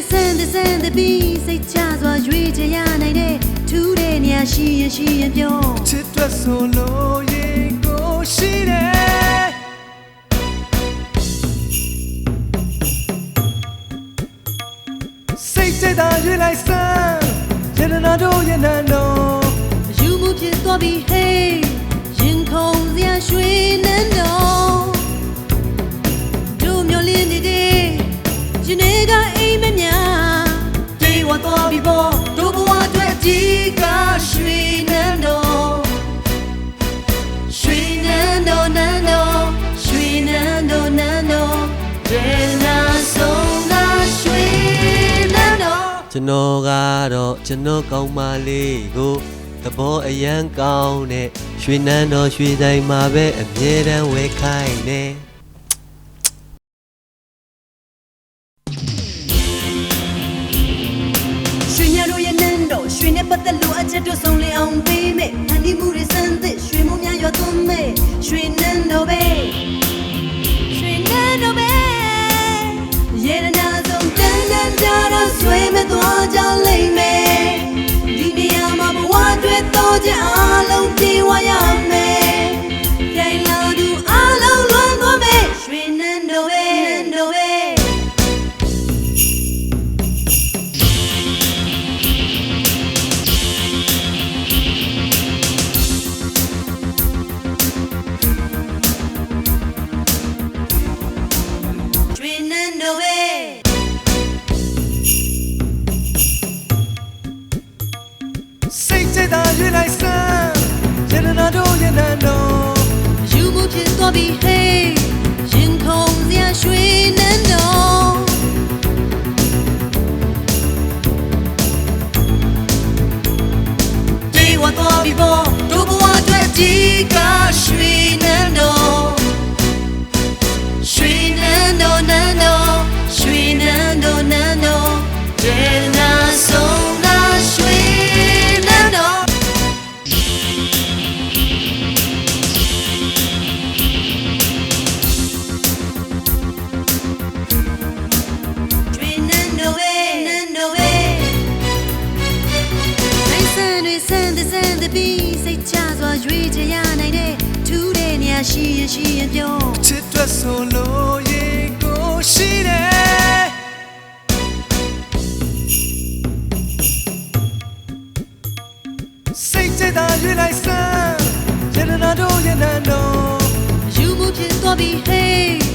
တွေဆန်းတဲ့ဆန်းတဲ့ပြီးစိတ်ချစွာရွေးချယ်ရနိုင်တဲ့ထူးတဲ့နေရာရှိရင်ရှိရင်ပြောချစ်တွက်ဆိုလို့ရင်ကိုရှိတယ်စိတ်သက်သာရွေးလိုက်စမ်းရတနာတို့ရဲ့နန်းတော်ယူမှုဖြစ်သွားပြီဟေးရင်ခုန်စရာရွှေနန်းတော်တို့မျိုးလင်းနေတဲ့ဒီနေ့ကအိမ်မများတေဝသွား ပြီပေါ့တို့ဘဝအတွက်ဒီကရွှေနန်းတော်ရွှေနန်းတော်နန်းတော်ရွှေနန်းတော်နန်းတော်ဒေနာဆုံးကရွှေနန်းတော်ကျွန်တော်ကတော့ကျွန်တော်ကောင်းမလေးကိုသဘောအရန်ကောင်းတဲ့ရွှေနန်းတော်ရွှေဆိုင်မှာပဲအမြဲတမ်းဝယ်ခိုင်းနေ ချက်တို့ဆုံးလင်းအောင်ပေးမယ်ဟန်ဒီမှုတွေစမ်းသစ်ရွှေမှုများရွာသွန်းမယ်ရွှေနန်းတော်ပဲရွှေနန်းတော်ပဲရေရနာဆုံးတန်းတန်းကြတော့ဆွေးမသွားကြလိမ့်မယ်ဒီနေရာမှာဘဝတွေတော့ကြအားလုံးပြေဝရမယ် တနာတို့ရဲ့နန်းတော်ယူမှုဖြစ်သွားပြီဟေးရင်ခုန်စရာရွှေနန်းတော်ဒီဝတ်သွားပြီပေါ့တို့ဘဝအတွက်ဒီကရွှေ ရွေးချယ်ရနိုင်တဲ့ထူးတဲ့နေရာရှိရင်ရှိရင်ပြောချစ်တွက်ဆိုလို့ရင်ကိုရှိတယ်စိတ်သက်သာရွေးလိုက်စမ်းရတနာတို့ရဲ့နန်းတော်ယူမှုဖြစ်သွားပြီဟေး